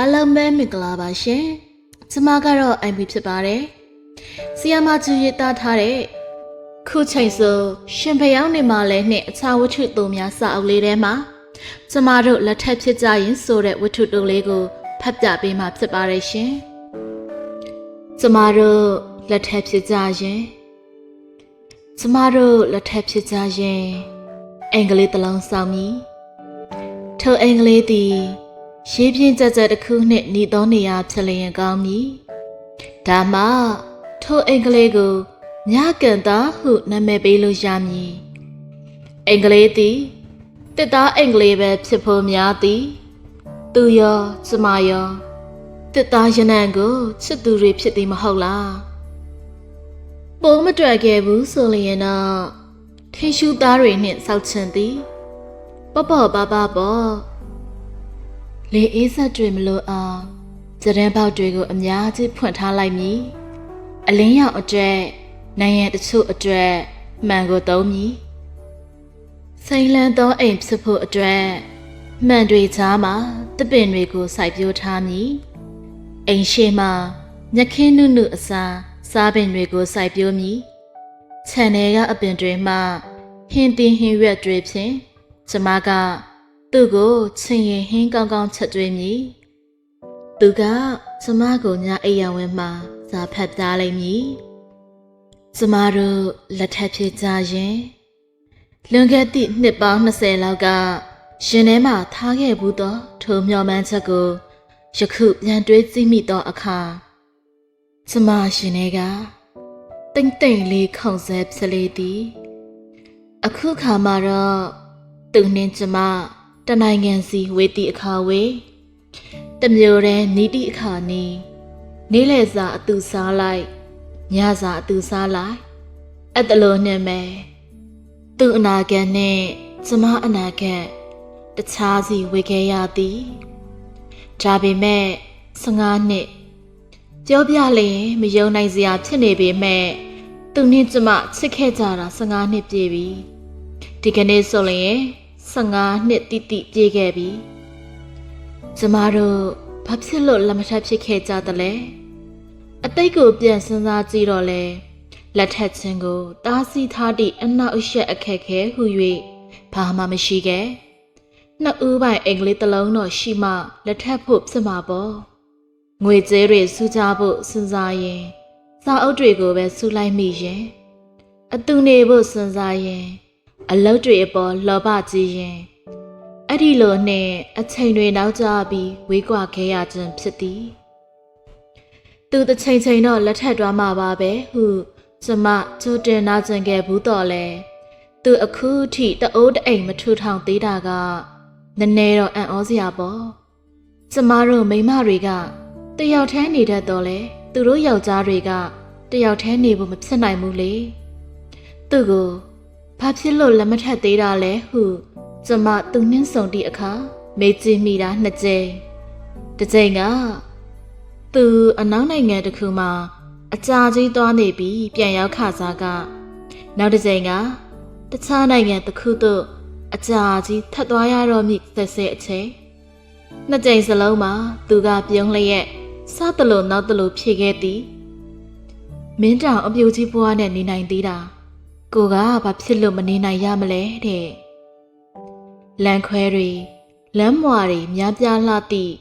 အားလုံးပဲမင်္ဂလာပါရှင်။ကျွန်မကတော့ IB ဖြစ်ပါတယ်။ဆီယမကျူရေးသားထားတဲ့ခုချိန်ဆိုရှင်ဖယောင်းနေမှာလဲနဲ့အခြားဝတ္ထုတုံများစာအုပ်လေးထဲမှာကျွန်မတို့လက်ထက်ဖြစ်ကြရင်ဆိုတဲ့ဝတ္ထုတုံလေးကိုဖတ်ပြပေးမှာဖြစ်ပါတယ်ရှင်။ကျွန်မတို့လက်ထက်ဖြစ်ကြရင်ကျွန်မတို့လက်ထက်ဖြစ်ကြရင်အင်္ဂလိပ်တစ်လုံးစောင်းမည်ထိုအင်္ဂလိပ်သည် ရေးပြင်းကြကြတစ်ခုနှင့်ညီသောနေရာဖြစ်လျင်ကောင်းမည်ဒါမှထိုအင်္ဂလိပ်ကိုမြကန်သားဟုနာမည်ပေးလို့ရမည်အင်္ဂလိပ်သည်တစ်သားအင်္ဂလိပ်ပဲဖြစ်ဖို့များသည်သူရောကျမရောတစ်သားရနံကိုချစ်သူတွေဖြစ်သည်မဟုတ်လားပုံမတွေ့ခဲ့ဘူးဆိုလျင်တော့ထင်းရှူသားတွေနှင့်စောက်ချင်သည်ပေါ့ပေါ့ပါပါပေါ့ လေအေးဆက်တွေမလို့အောင်စရန်ပေါက်တွေကိုအများကြီးဖွင့်ထားလိုက်မည်အလင်းရောင်အတွက်နိုင်ငံတချို့အတွက်မှန်ကိုသုံးမည်စိန်လန်းသောအိမ်ဖြစ်ဖို့အတွက်မှန်တွေချားမှာတပင်တွေကိုစိုက်ပျိုးထားမည်အိမ်ရှိမှာညခင်းနုနုအစားစားပင်တွေကိုစိုက်ပျိုးမည်ခြံထဲကအပင်တွေမှဟင်းတင်ဟင်းရွက်တွေဖြင့်ကျမက သူ့ကိုချင်ရင်ဟင်းကောင်းကောင်းချက်တွေးမည်သူကကျမကိုညအိယာဝင်မှာစာဖတ်ပြလိုက်မည်ကျမတို့လက်ထပ်ဖြစ်ကြရင်လွန်ခဲ့သည့်နှစ်ပေါင်း20လောက်ကရှင်ထဲမှာထားခဲ့ဘူးသောထိုမျောမှန်းချက်ကိုယခုပြန်တွေးကြည့်မိသောအခါကျမရှင်ထဲကတိမ်တိမ်လေးခုန်ဆဲဖြစ်လေသည် အခုခါမှာတော့သူနှင်းကျမ တနိုင်ငံစီဝေတီအခါဝေတမျိုးတည်းနီးတိအခါနီးနေလေစာအတူစားလိုက်ညစာအတူစားလိုက်အဲ့တလို့နဲ့မယ်သူ့အနာဂတ်နဲ့ကျမအနာဂတ်တခြားစီဝေခဲ့ရသည်ဒါပေမဲ့15နှစ်ပြောပြလျင်မယုံနိုင်စရာဖြစ်နေပေမဲ့သူနဲ့ကျမချစ်ခဲ့ကြတာ15နှစ်ပြည့်ပြီဒီကနေ့ဆိုရင် 15နှစ်တိတိပြည့်ခဲ့ပြီကျမတို့ဘာဖြစ်လို့လက်မထပ်ဖြစ်ခဲ့ကြသလဲအတိတ်ကိုပြန်စဉ်းစားကြည့်တော့လဲလက်ထက်ချင်းကိုတားဆီးထားသည့်အနောက်အရှက်အခက်ခဲဟု၍ဘာမှမရှိခဲ့နှစ်ဦးပိုင်အင်္ဂလိပ်တစ်လုံးတော့ရှိမှလက်ထပ်ဖို့ဖြစ်မှာပေါ့ငွေကြေးတွေစုကြဖို့စဉ်းစားရင်စာအုပ်တွေကိုပဲစုလိုက်မိရင်အတူနေဖို့စဉ်းစားရင် အလုတ်တွေအပေါ်လောဘကြီးရင်အဲ့ဒီလိုနဲ့အချိန်တွေနောက်ကျပြီးဝေးကွာခဲ့ရခြင်းဖြစ်သည်သူတစ်ချိန်ချိန်တော့လက်ထက်သွားမှာပါပဲဟုကျမကြိုတင်နာကျင်ခဲ့ဘူးတော့လဲသူအခုထိတအိုးတအိမ်မထူထောင်သေးတာကနည်းနည်းတော့အံ့ဩစရာပေါ့ကျမတို့မိန်းမတွေကတယောက်တည်းနေတတ်တော့လဲသူတို့ယောက်ျားတွေကတယောက်တည်းနေဖို့မဖြစ်နိုင်ဘူးလေသူ့ကို ဘာဖြစ်လို့လက်မထက်သေးတာလဲဟုကျမသူနှင်းဆောင်သည့်အခါမေးကြည့်မိတာနှစ်ကြိမ်တစ်ကြိမ်ကသူအနောက်နိုင်ငံတစ်ခုမှာအကြာကြီးသွားနေပြီးပြန်ရောက်ခစားကနောက်တစ်ကြိမ်ကတခြားနိုင်ငံတစ်ခုသို့အကြာကြီးထပ်သွားရတော့မိဆက်ဆက်အချိန်နှစ်ကြိမ်စလုံးမှာသူကပြုံးလျက်စားတလို့နောက်တလို့ဖြေခဲ့သည်မင်းတောင်အပြူကြီးဘွားနဲ့နေနိုင်သေးတာ ကိုကဘာဖြစ်လို့မနေနိုင်ရမလဲတဲ့လမ်းခွဲတွေလမ်းမွာတွေများပြားလှသည့်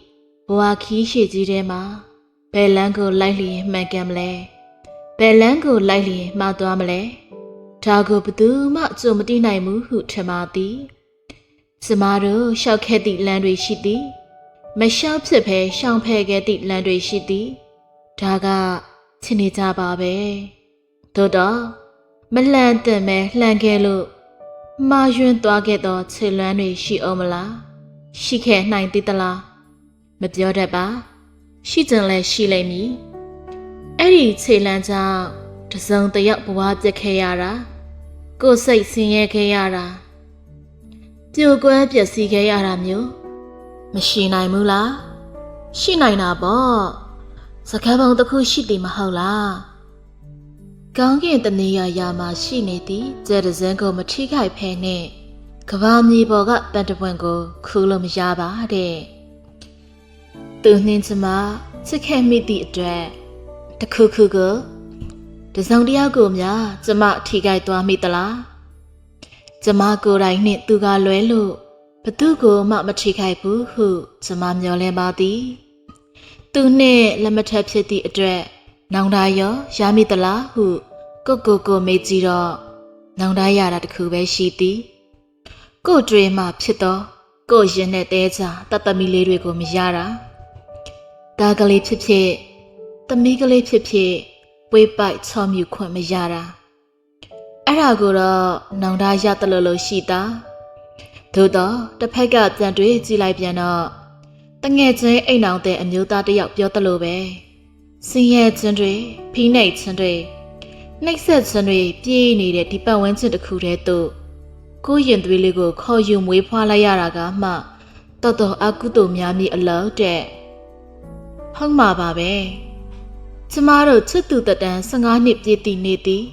ဘဝခီးရှည်ကြီးထဲမှာဘယ်လမ်းကိုလိုက်လျင်မှန်ကန်မလဲဘယ်လမ်းကိုလိုက်လျင်မှားသွားမလဲဒါကိုဘသူမှအကျုံမသိနိုင်ဘူးဟုထင်ပါသည်ကျမတို့ရှောက်ခဲ့သည့်လမ်းတွေရှိသည်မလျှောက်ဖြစ်ဘဲရှောင်ဖယ်ခဲ့သည့်လမ်းတွေရှိသည်ဒါကချင်နေကြပါပဲသို့တော့ မလှန်တင်မဲလှန်ခဲ့လို့မာယွန်းသွားခဲ့သောခြေလွမ်းတွေရှိအောင်မလားရှိခဲ့နိုင်သေးသလားမပြောတတ်ပါ ရှိကြလဲရှိလိမ့်မည်အဲ့ဒီခြေလမ်းကြောင့်တစုံတယောက်ဘဝပြက်ခဲ့ရတာကိုယ်စိတ်ဆင်းရဲခဲ့ရတာပြိုကွဲပျက်စီးခဲ့ရတာမျိုးမရှိနိုင်ဘူးလားရှိနိုင်တာပေါ့စကားပုံတစ်ခုရှိသည်မဟုတ်လား ကောင်းကင်တနေရရာမှာရှိနေသည်ကျဲတစန်းကိုမထိခိုက်ဖဲနဲ့ကဘာမြေပေါ်ကပန်တပွင့်ကိုခူးလို့မရပါတဲ့သူနှင်းကျမချစ်ခဲ့မိသည့်အတွက်တစ်ခုခုကိုတစုံတစ်ယောက်ကိုများကျမထိခိုက်သွားမိသလားကျမကိုယ်တိုင်နှင့်သူကလွဲလို့ဘသူကိုမှမထိခိုက်ဘူးဟုကျမမျှော်လင့်ပါသည်သူနှင့်လက်မထက်ဖြစ်သည့်အတွက်နောင်တရောရမိသလားဟု ကိုကိုကိုမေးကြည့်တော့နောင်တရတာတစ်ခုပဲရှိသည်ကို့တွေမှဖြစ်တော့ကို့ရင်နဲ့တဲချတတ်သမီလေးတွေကိုမရတာဒါကလေးဖြစ်ဖြစ်သမီးကလေးဖြစ်ဖြစ်ပွေးပိုက်ချော်မြူခွင့်မရတာအဲ့ဒါကိုတော့နောင်တရတလို့လို့ရှိတာသို့တော့တစ်ဖက်ကပြန်တွေးကြည့်လိုက်ပြန်တော့တငယ်ချင်းအိမ်အောင်တဲ့အမျိုးသားတစ်ယောက်ပြောတလို့ပဲစင်ရဲ့ချင်းတွေဖိနှိပ်ချင်းတွေ နှိပ်ဆက်ချင်းတွေပြေးနေတဲ့ဒီပတ်ဝန်းကျင်တစ်ခုတည်းသို့ကိုယ့်ရင်သွေးလေးကိုခေါ်ယူမွေးဖွားလိုက်ရတာကမှတော်တော်အကုသို့များမိအလောက်တဲ့ဟုတ်မှာပါပဲကျမတို့ချစ်သူတက်တန်း15နှစ်ပြည့်တည်နေသည်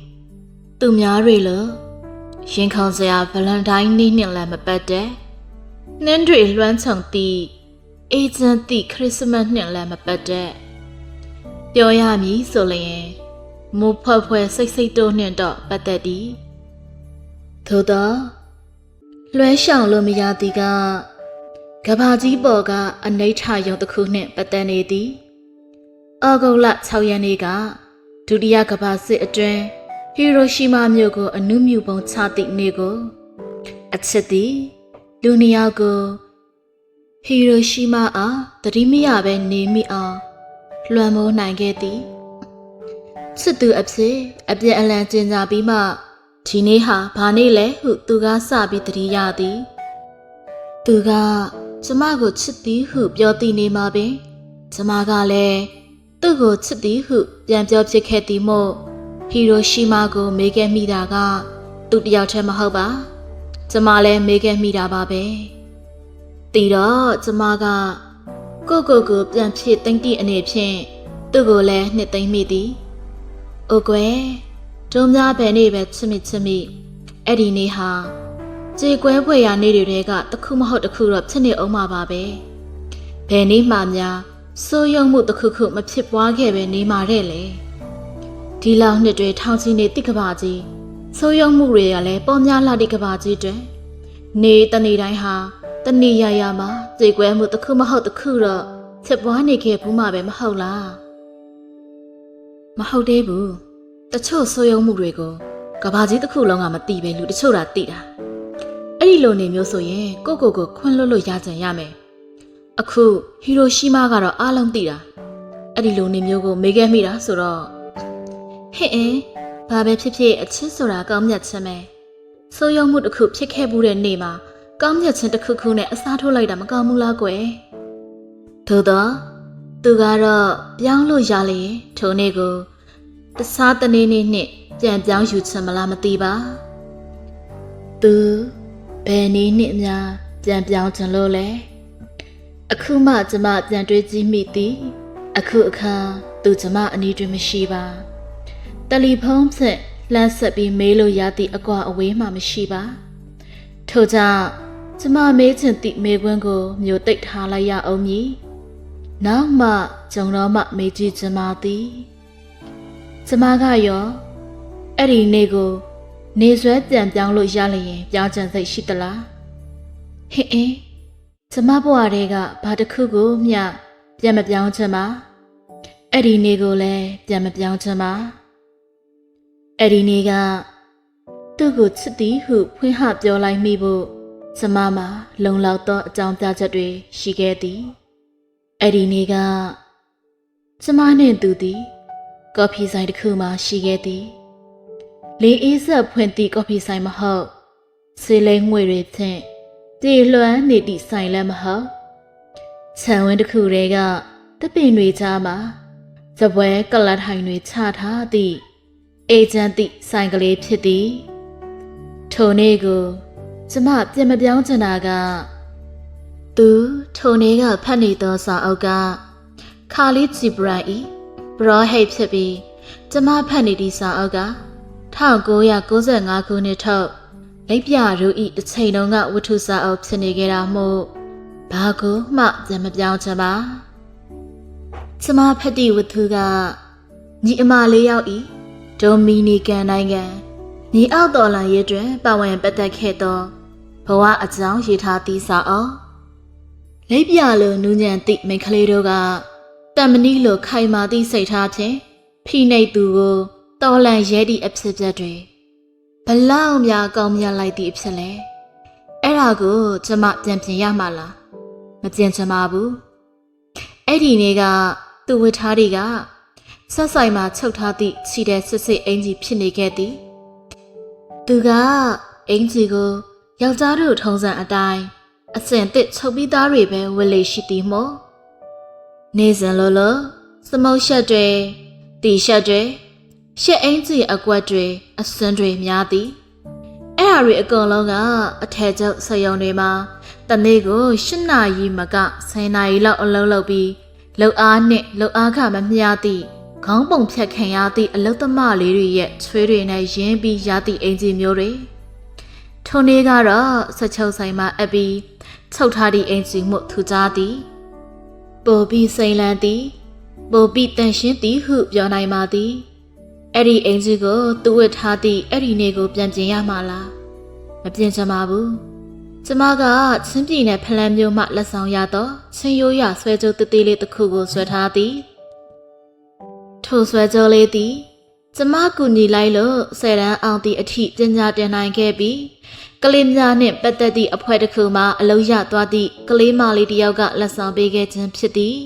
သူများတွေလို့ရင်ခေါင်စရာဗလန်တိုင်းနေ့နှစ်လည်းမပတ်တဲ့နှင်းတွေလွှမ်းခြုံသည့်အေဂျင့်သည့်ခရစ်စမတ်နှစ်လည်းမပတ်တဲ့ပြောရမည်ဆိုလျင် မိုးဖွဲ့ဖွဲ့စိတ်စိတ်တို့နှင့်တော့ပတ်သက်သည်သို့တော့လွှဲရှောင်လို့မရသည်ကကဘာကြီးပေါ်ကအနိဋ္ဌယုံတစ်ခုနှင့်ပတ်သက်နေသည်။အော်ဂုတ်လ6ရက်နေ့ကဒုတိယကမ္ဘာစစ်အတွင်းဟီရိုရှီမာမြို့ကိုအနုမြူပုံချသည့်နေ့ကိုအချစ်သည်လူနှစ်ယောက်ကိုဟီရိုရှီမာအားတတိမရပဲနေမိအောင်လွှမ်းမိုးနိုင်ခဲ့သည်။ ချစ်သူအဖြစ်အပြည့်အလံကျင်ကြပြီးမှဒီနေ့ဟာဘာနေ့လဲဟုသူကစပြီးတတိရသည်။သူကကျမကိုချစ်သည်ဟုပြောသည်နေမှာပင်ကျမကလည်းသူ့ကိုချစ်သည်ဟုပြန်ပြောဖြစ်ခဲ့သည်မို့ဟီရိုရှီမာကိုမေးခဲ့မိတာကသူတယောက်တည်းမဟုတ်ပါကျမလည်းမေးခဲ့မိတာပါပဲတီတော့ကျမကကိုကိုကိုပြန်ဖြစ်သိမ့်တိအနေဖြင့်သူ့ကိုလည်းနှစ်သိမ့်မိသည် အိုကွယ်ဒုံများပဲနေပဲချစ်မိချစ်မိအဲ့ဒီနေ့ဟာကြေကွဲဖွယ်ရာနေ့တွေကတစ်ခုမဟုတ်တစ်ခုတော့ဖြစ်နေအောင်မှာပါပဲ။ဘယ်နေ့မှများစိုးရုံမှုတစ်ခုခုမဖြစ်ပွားခဲ့ပဲနေမှာတဲ့လေ။ဒီလောက်နှစ်တွေထောင်ချီနေတိကဘာကြီးစိုးရုံမှုတွေကလည်းပေါ်များလာတဲ့ကဘာကြီးတွေနေတနေ့တိုင်းဟာတနေ့ရရမှာကြေကွဲမှုတစ်ခုမဟုတ်တစ်ခုတော့ဖြစ်ပွားနေခဲ့ဘူးမှာပဲမဟုတ်လား။ မဟုတ်သေးဘူး။တချို့စိုးရုံမှုတွေကိုကဘာကြီးတစ်ခုလုံးကမသိပဲလူတချို့တာသိတာ။အဲ့ဒီလိုနေမျိုးဆိုရင်ကိုကိုကိုခွန်းလွတ်လို့ရကြံရမယ်အခုဟီရိုရှီမာကတော့အားလုံးသိတာအဲ့ဒီလိုနေမျိုးကိုမေးခဲ့မိတာဆိုတော့ဟဲ့အင်းဘာပဲဖြစ်ဖြစ်အချစ်ဆိုတာကောင်းမြတ်ခြင်းပဲဆိုးရုံမှုတစ်ခုဖြစ်ခဲ့မှုတဲ့နေ့မှာကောင်းမြတ်ခြင်းတစ်ခုခုနဲ့အစားထိုးလိုက်တာမကောင်းဘူးလားကွယ်သို့တော့ သူကတော့ပြောင်းလို့ရလေရင်ထိုနေ့ကိုတစားတနေ့နေ့နဲ့ပြန်ပြောင်းယူချင်မလားမသိပါသူဘယ်နည်းနှင့်များပြန်ပြောင်းချင်လို့လဲအခုမှကျမပြန်တွေးကြည့်မိသည်အခုအခါသူကျမအနီးတွင်မရှိပါတယ်လီဖုန်းဖြင့်လှမ်းဆက်ပြီးမေးလို့ရသည့်အကွာအဝေးမှမရှိပါထို့ကြောင့်ကျမမေးချင်သည့်မေးခွန်းကိုမျိုးသိပ်ထားလိုက်ရအောင်မည် နောက်မှကြုံတော့မှမေးကြည့်ချင်ပါသည်ကျမကရောအဲ့ဒီနေ့ကို နေဆွဲပြန်ပြောင်းလို့ရလျင်ပြောင်းချင်စိတ်ရှိသလားဟင်အင်းကျမဘဝတည်းကဘာတစ်ခုကိုမျှပြန်မပြောင်းချင်ပါအဲ့ဒီနေ့ကိုလည်းပြန်မပြောင်းချင်ပါအဲ့ဒီနေ့ကသူ့ကိုချစ်သည်ဟုဖွင့်ဟပြောလိုက်မိဖို့ကျမမှာလုံလောက်သောအကြောင်းပြချက်တွေရှိခဲ့သည် အဲ့ဒီနေ့ကကျမနှင့်သူသည်ကော်ဖီဆိုင်တစ်ခုမှရှိခဲ့သည်လေးအေးဆက်ဖွင့်သည့်ကော်ဖီဆိုင်မဟုတ်ဆေးလိမ်ငွေတွေဖြင့်ပြေလွှမ်းနေသည့်ဆိုင်လည်းမဟုတ်ခြံဝင်းတစ်ခုတည်းကတပင်တွေကြားမှာဇပွဲကလတ်ထိုင်တွေချထားသည့်အေဂျင့်သည့်ဆိုင်ကလေးဖြစ်သည်ထိုနေ့ကိုကျမပြန်မပြောင်းချင်တာက သူထိုနေ့ကဖတ်နေသောစာအုပ်ကခါလီဂျီဘရန်ဤဘရောဟိတ်ဖြစ်ပြီးကျမဖတ်နေသည့်စာအုပ်က1995ခုနှစ်ထုတ်လက်ပြရူဤတစ်ချိန်တုန်းကဝတ္ထုစာအုပ်ဖြစ်နေကြတာမို့ဘာကိုမှပြန်မပြောင်းချင်ပါကျမဖက်တီဝတ္ထုကညီအမလေးယောက်ဤဒိုမီနီကန်နိုင်ငံညီအောက်တော်လန်ရေးတွင်ပါဝင်ပတ်သက်ခဲ့သောဘဝအကြောင်းရေးထားသည့်စာအုပ် လိပ်ပြလိုနူးညံ့သည့်မိန်းကလေးတို့ကတမနီလိုခိုင်မာသည့်စိတ်ထားဖြင့်ဖိနှိပ်သူကိုတော်လန်ရဲသည့်အဖြစ်အပျက်တွေဘလောက်များကောင်းမြတ်လိုက်သည့်အဖြစ်လဲအဲ့ဒါကိုကျမပြန်ပြင်ရမှာလားမပြင်ချင်ပါဘူးအဲ့ဒီနေ့ကသူ့ဝတ်ထားတွေကဆက်ဆိုင်မှာချုပ်ထားသည့်ခြိတဲ့စစ်စစ်အင်ကြီးဖြစ်နေခဲ့သည်သူကအင်ကြီးကိုယောက်ျားတို့ထုံးစံအတိုင်း အစင်တစ်ချုပ်ပြီးသားတွေပဲဝတ်လေရှိသည်မို့နေစဉ်လိုလိုစမုတ်ရှက်တွေတီရှက်တွေရှက်အင်ကြီးအကွက်တွေအစွန်းတွေများသည်အဲ့ဟာတွေအကုန်လုံးကအထက်ကျုပ်ဆယုံတွေမှာတနေ့ကို၈နာရီမက10နာရီလောက်အလုပ်လုပ်ပြီးလှုပ်အားနှင့်လှုပ်အားခမမျှသည့်ခေါင်းပုံဖြတ်ခံရသည့်အလုသမားလေးတွေရဲ့ချွေးတွေနဲ့ရင်းပြီးရသည့်အင်ဂျင်မျိုးတွေ ထိုနေ့ကတော့စချုပ်ဆိုင်မှာအပ်ပြီးချုပ်ထားသည့်အင်ဂျင်မှုထူကြသည်ပိုပြီးစိန်လန်းသည်ပိုပြီးတန်ရှင်းသည်ဟုပြောနိုင်ပါသည်အဲ့ဒီအင်ဂျင်ကိုသူ့ဝတ်ထားသည့်အဲ့ဒီနေ့ကိုပြန်ပြင်ရမှာလားမပြင်ချင်ပါဘူးကျမကချင်းပြည်နယ်ဖလန်မြို့မှလက်ဆောင်ရသောချင်းရိုးရဆွဲကြိုးတသေးလေးတစ်ခုကိုဆွဲထားသည်ထိုဆွဲကြိုးလေးသည် ကျမကူညီလိုက်လို့ဆယ်တန်းအောင်သည့်အထိပညာတင်နိုင်ခဲ့ပြီးကလေးများနှင့်ပတ်သက်သည့်အဖွဲ့တစ်ခုမှအလုံးရသွားသည့်ကလေးမလေးတစ်ယောက်ကလက်ဆောင်ပေးခဲ့ခြင်းဖြစ်သည်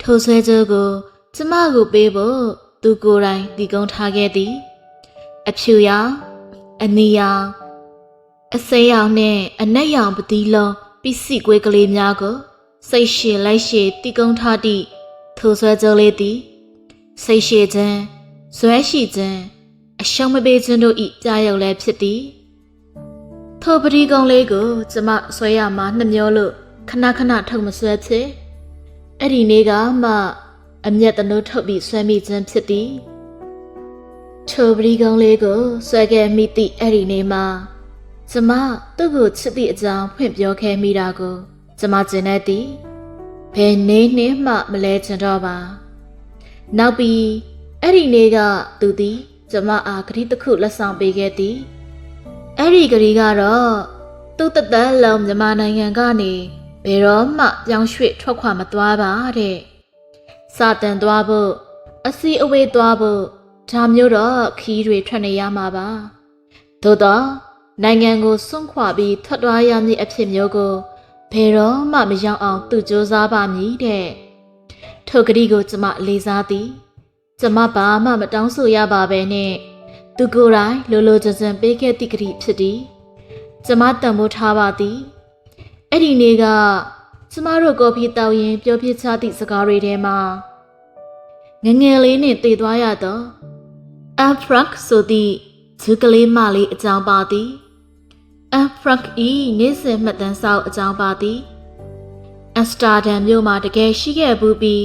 ထိုဆွဲကြိုးကို ကျမကိုပေးဖို့သူကိုယ်တိုင်တည်ကုန်းထားခဲ့သည် အဖြူရောင်အနီရောင်အစိမ်းရောင်နဲ့အနက်ရောင်ပတိလုံးပစ္စည်းကွေးကလေးများကို စိတ်ရှင်လိုက်ရှည်တီကုန်းထားသည့်ထိုဆွဲကြိုးလေးသည်စိတ်ရှိခြင်း ဇွဲရှိခြင်းအရှုံးမပေးခြင်းတို့ဤကြားရောက်လည်းဖြစ်သည်ထိုပတိကုံလေးကိုကျမဆွဲရမှာနှမျောလို့ခဏခဏထုတ်မဆွဲဖြစ်အဲ့ဒီနေ့ကမှအမျက်တနှုတ်ထုတ်ပြီးဆွဲမိခြင်းဖြစ်သည်ထိုပတိကုံလေးကိုဆွဲခဲ့မိသည့်အဲ့ဒီနေ့မှာကျမသူ့ကိုချစ်သည့်အကြောင်းဖွင့်ပြောခဲ့မိတာကိုကျမကျင်နေသည်ဘယ်နေနှင်းမှမလဲချင်တော့ပါ နောက်ပြီး အဲ့ဒီနေ့ကသူသည်ကျမအားဂရီတစ်ခုလက်ဆောင်ပေးခဲ့သည်အဲ့ဒီဂရီကတော့သူ့တသက်လုံးမြန်မာနိုင်ငံကနေဘယ်တော့မှပြောင်းရွှေ့ထွက်ခွာမသွားပါတဲ့စာတန်သွားဖို့အစီအဝေးသွားဖို့ဒါမျိုးတော့ခီးတွေထွက်နေရမှာပါသို့တော့နိုင်ငံကိုစွန့်ခွာပြီးထွက်သွားရမည့်အဖြစ်မျိုးကိုဘယ်တော့မှမရောက်အောင်သူစူးစမ်းပါမည်တဲ့ထိုကတိကိုကျမလေးစားသည် ကျမဘာမှမတောင်းဆိုရပါပဲနဲ့သူကိုယ်တိုင်လိုလိုချင်ချင်ပေးခဲ့သည့်ကတိဖြစ်သည်ကျမတန်ဖိုးထားပါသည်အဲ့ဒီနေ့ကကျမတို့ကော်ဖီတောက်ရင်ပြောပြချသည့်စကားတွေထဲမှာငယ်ငယ်လေးနဲ့တည်သွားရတော့အဖရက်ဆိုသည့်ဂျူကလေးမလေးအကြောင်းပါသည်အဖရက်ဤနေ့စဉ်မှတ်တမ်းစာအုပ်အကြောင်းပါသည်အစတာဒမ်မြို့မှာတကယ်ရှိခဲ့ဘူးပြီး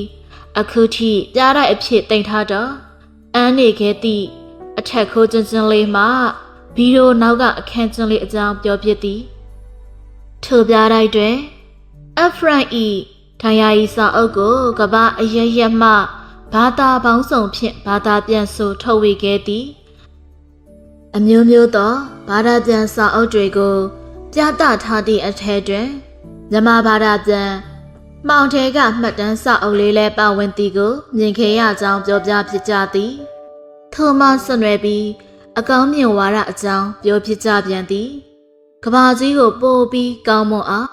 အခုထိပြားတဲ့အဖြစ်တင်ထားတော့အန်းနေခဲ့သည့်အထက်ခိုးချင်းချင်းလေးမှာဗီဒီယိုနောက်ကအခန်းချင်းလေးအကြောင်းပြောပြသည်ထိုပြားတိုက်တွင်အဖရက်ဤထိုင်ယာဤစာအုပ်ကိုကမ္ဘာအရရက်မှဘာသာပေါင်းစုံဖြင့်ဘာသာပြန်ဆိုထုတ်ဝေခဲ့သည်အမျိုးမျိုးသောဘာသာပြန်စာအုပ်တွေကို ပြသထားသည့်အထက်တွင်မြန်မာဘာသာပြန် မှောင်ထဲကမှတ်တမ်းစာအုပ်လေးလည်းပါဝင်သည်ကိုမြင်ခဲ့ရကြောင်းပြောပြဖြစ်ကြသည်ထိုမှဆက်နွယ်ပြီးအကောင်းမြင်ဝါဒအကြောင်းပြောဖြစ်ကြပြန်သည်ကဘာကြီးကိုပို့ပြီးကောင်းမွန်အား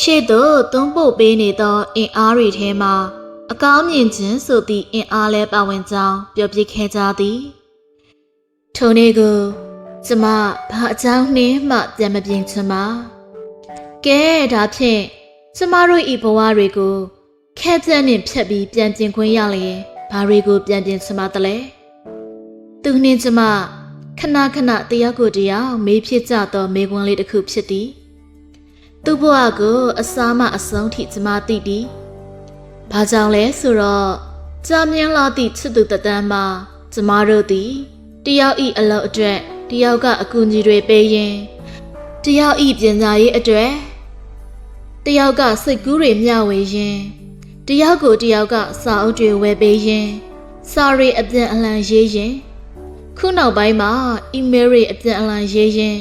ရှေ့သို့သွန်းပို့ပေးနေသောအင်အားတွေထဲမှာအကောင်းမြင်ခြင်းဆိုသည့်အင်အားလည်းပါဝင်ကြောင်းပြောပြခဲ့ကြသည်ထိုနေ့ကိုကျမဘာအကြောင်းနှင်းမှပြန်မပြင်းချင်ပါကဲဒါဖြင့် ကျမတို့ဤဘဝတွေကိုခဲပြန့်နဲ့ဖြတ်ပြီးပြန်ပြင်ခွင့်ရလျင်ဘာတွေကိုပြန်ပြင်ချင်ပါသလဲသူနှင်းကျမခဏခဏတယောက်ကိုတယောက်မေးဖြစ်ကြသောမေးခွန်းလေးတစ်ခုဖြစ်သည် သူ့ဘဝကိုအစားမအဆုံးထိကျမသိသည်ဘာကြောင့်လဲဆိုတော့ကြာမြင့်လာသည့်ချစ်သူတတန်းမှာကျမတို့သည်တယောက်ဤအလုပ်အတွက်တယောက်ကအကူအညီတွေပေးရင်တယောက်ဤပညာရေးအတွက် တယောက်ကစိတ်ကူးတွေမျှဝေရင်တတယောက်ကိုတယောက်ကစာအုပ်တွေဝယ်ပေးရင်စာရီအပြန်အလှန်ရေးရင်ခုနောက်ပိုင်းမှာအီးမေးလ်တွေအပြန်အလှန်ရေးရင်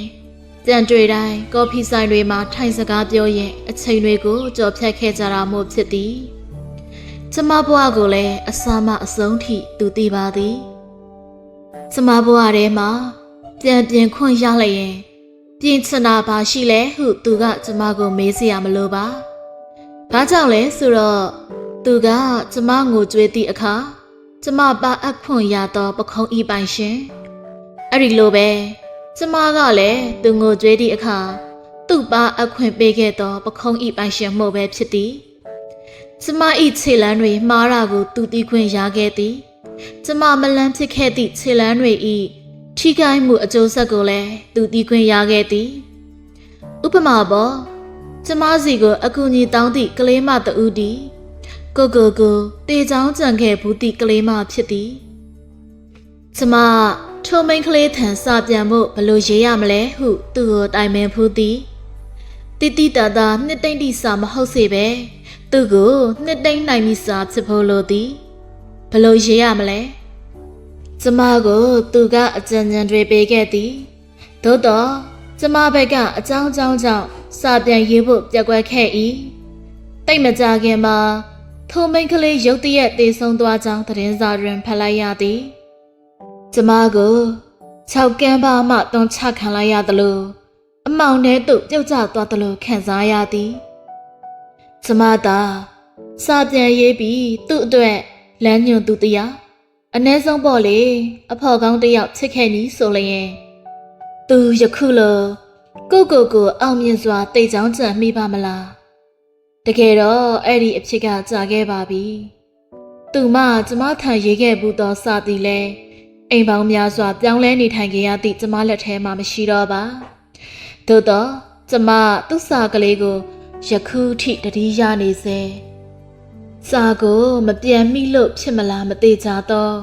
ပြန်တွေ့တိုင်းကော်ဖီဆိုင်တွေမှာထိုင်စကားပြောရင်အချိန်တွေကိုကြော်ဖြတ်ခဲ့ကြတာမို့ဖြစ်သည်ကျမဘဝကိုလည်းအစမအဆုံးထိသူသိပါသည်ကျမဘဝထဲမှာပြန်ပြင်ခွင့်ရလျင် ပြင်ချနာပါရှိလဲဟုသူကကျမကိုမေးစရာမလိုပါဘာကြောင့်လဲဆိုတော့သူကကျမငိုကြွေးသည့်အခါကျမပါအပ်ခွင့်ရသောပခုံးဤပိုင်ရှင်အဲ့ဒီလိုပဲကျမကလည်းသူငိုကြွေးသည့်အခါသူ့ပါအပ်ခွင့်ပေးခဲ့သောပခုံးဤပိုင်ရှင်မှုပဲဖြစ်သည်ကျမဤခြေလမ်းတွေမှားတာကိုသူသိခွင့်ရခဲ့သည်ကျမမလန်းဖြစ်ခဲ့သည့်ခြေလမ်းတွေဤ ထိခိုက်မှုအကျိုးဆက်ကိုလည်းသူသိခွင့်ရခဲ့သည်ဥပမာပေါ့ကျမစီကိုအကူအညီတောင်းသည့်ကလေးမတဦးသည်ကိုကိုကိုတေချောင်းကြံခဲ့ဘူးသည့်ကလေးမဖြစ်သည်ကျမထုံမိန်ကလေးထံစာပြန်ဖို့ဘလို့ရေးရမလဲဟု သူ့ကိုတိုင်ပင်ဖူးသည်တိတိတတာနှစ်သိမ့်တိစာမဟုတ်စေပဲသူ့ကိုနှစ်သိမ့်နိုင်မိစာဖြစ်ဖို့လိုသည်ဘလို့ရေးရမလဲ ကျမကိုသူကအကြံဉာဏ်တွေပေးခဲ့သည်သို့တော့ကျမဘက်ကအကြောင်းကြောင်းကြောင့်စာပြန်ရေးဖို့ပြက်ကွက်ခဲ့၏တိတ်မကြခင်မှာထိုမိန်ကလေးရုတ်တရက်တေဆုံးသွားကြောင်းသတင်းစာတွင်ဖတ်လိုက်ရသည်။ကျမကို6ကန်းပါမှတွန်းချခံလိုက်ရသလိုအမောင်ထဲသို့ပြုတ်ကျသွားသလိုခံစားရသည်။ကျမသာစာပြန်ရေးပြီးသူ့အတွက်လမ်းညွန်သူတရား အ ਨੇ ဆုံးပေါ့လေအဖော်ကောင်းတစ်ယောက်ချစ်ခဲ့နီးဆိုလျင်သူယခုလိုကိုကိုကိုအောင်မြင်စွာတိတ်ချောင်းကြံမိပါမလား။တကယ်တော့အဲ့ဒီအဖြစ်ကကြာခဲ့ပါပြီ။သူမကျမထံရေးခဲ့ဘူးသောစာသည်လဲအိမ်ပေါင်းများစွာပြောင်းလဲနေထိုင်ကြရသည့်ကျမလက်ထဲမှာမရှိတော့ပါ။သို့တော့ကျမသူ့စာကလေးကိုယခုထိတတိယနေစေ။ စာကိုမပြန်မိလို့ဖြစ်မလားမသိကြတော့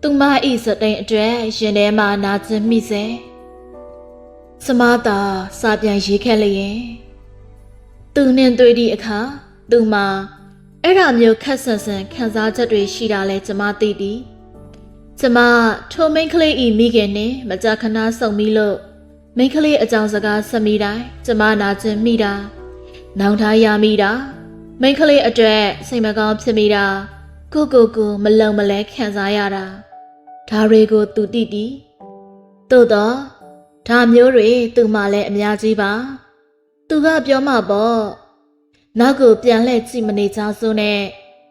သူမဤစတိန်အတွက်ရင်ထဲမှာနာကျင်မိစေ။စမသာစာပြန်ရေးခဲ့လျင်သူနှင့်တွေ့သည့်အခါသူမှာအဲ့ဒါမျိုးခက်ဆန်ဆန်ခံစားချက်တွေရှိတာလဲကျမသိသည်ကျမထိုမိန်းကလေးဤမိခင်နှင့်မကြာခဏဆုံမိလို့မိန်းကလေးအကြောင်းစကားဆက်မိတိုင်းကျမနာကျင်မိတာနောင်ထားရမိတာ မိန်းကလေးအတွက်စိတ်မကောင်းဖြစ်မိတာကိုကိုကိုမလုံမလဲခံစားရတာဒါတွေကိုသူသိသည်သို့တော့ဒါမျိုးတွေသူမှလည်းအများကြီးပါသူကပြောမှာပေါ့နောက်ကိုပြန်လှည့်ကြည့်မနေကြစို့နဲ့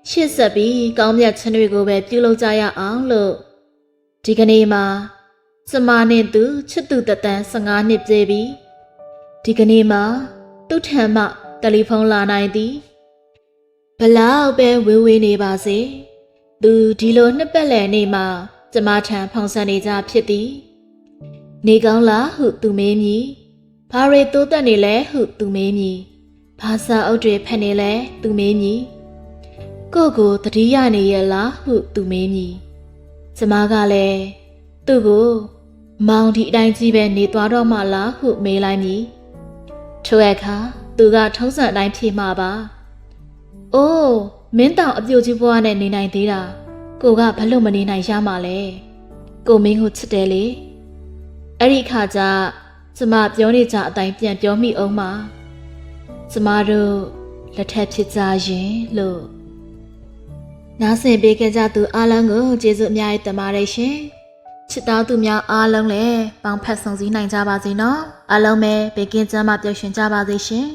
ရှစ်ဆက်ပြီးကောင်းမြတ်ခြင်းတွေကိုပဲပြုလုပ်ကြရအောင်လို့ဒီကနေ့မှာစမနဲ့သူချစ်သူတတန်း15နှစ်ပြည့်ပြီဒီကနေ့မှာသူ့ထံမှတယ်လီဖုန်းလာနိုင်သည် ဘလောက်ပဲဝေးဝေးနေပါစေသူဒီလိုနှစ်ပတ်လည်နေ့မှာကျမထံဖုန်းဆက်နေကြဖြစ်သည် နေကောင်းလားဟုသူမေးမည်။ဘာတွေတိုးတက်နေလဲဟုသူမေးမည်။ဘာစာအုပ်တွေဖတ်နေလဲသူမေးမည်။ကို့ကိုတတိယနေရလားဟုသူမေးမည်။ကျမကလည်းသူ့ကိုမောင်ဒီအတိုင်းကြီးပဲနေသွားတော့မှလားဟုမေးလိုက်မည်။ထိုအခါသူကထုံးစံအတိုင်းဖြေမှာပါ။ အိုးမင်းတောင်အပြိုကြီးဘွားနဲ့နေနိုင်သေးတာ။ကိုကဘာလို့မနေနိုင်ရမှာလဲ။ကိုမင်းကိုချစ်တယ်လေ။အဲ့ဒီခါကျကျမပြောနေကြအတိုင်းပြန်ပြောမိအောင်ပါကျမတို့လက်ထက်ဖြစ်ကြရင်လို့နားဆင်ပေးခဲ့ကြသူအားလုံးကိုကျေးဇူးအများကြီးတင်ပါတယ်ရှင်ချစ်တော်သူများအားလုံးလည်းပေါင်းဖက်ဆောင်စည်းနိုင်ကြပါစေနော်အားလုံးပဲဘေကင်းကျမ်းမှပျော်ရွှင်ကြပါစေရှင်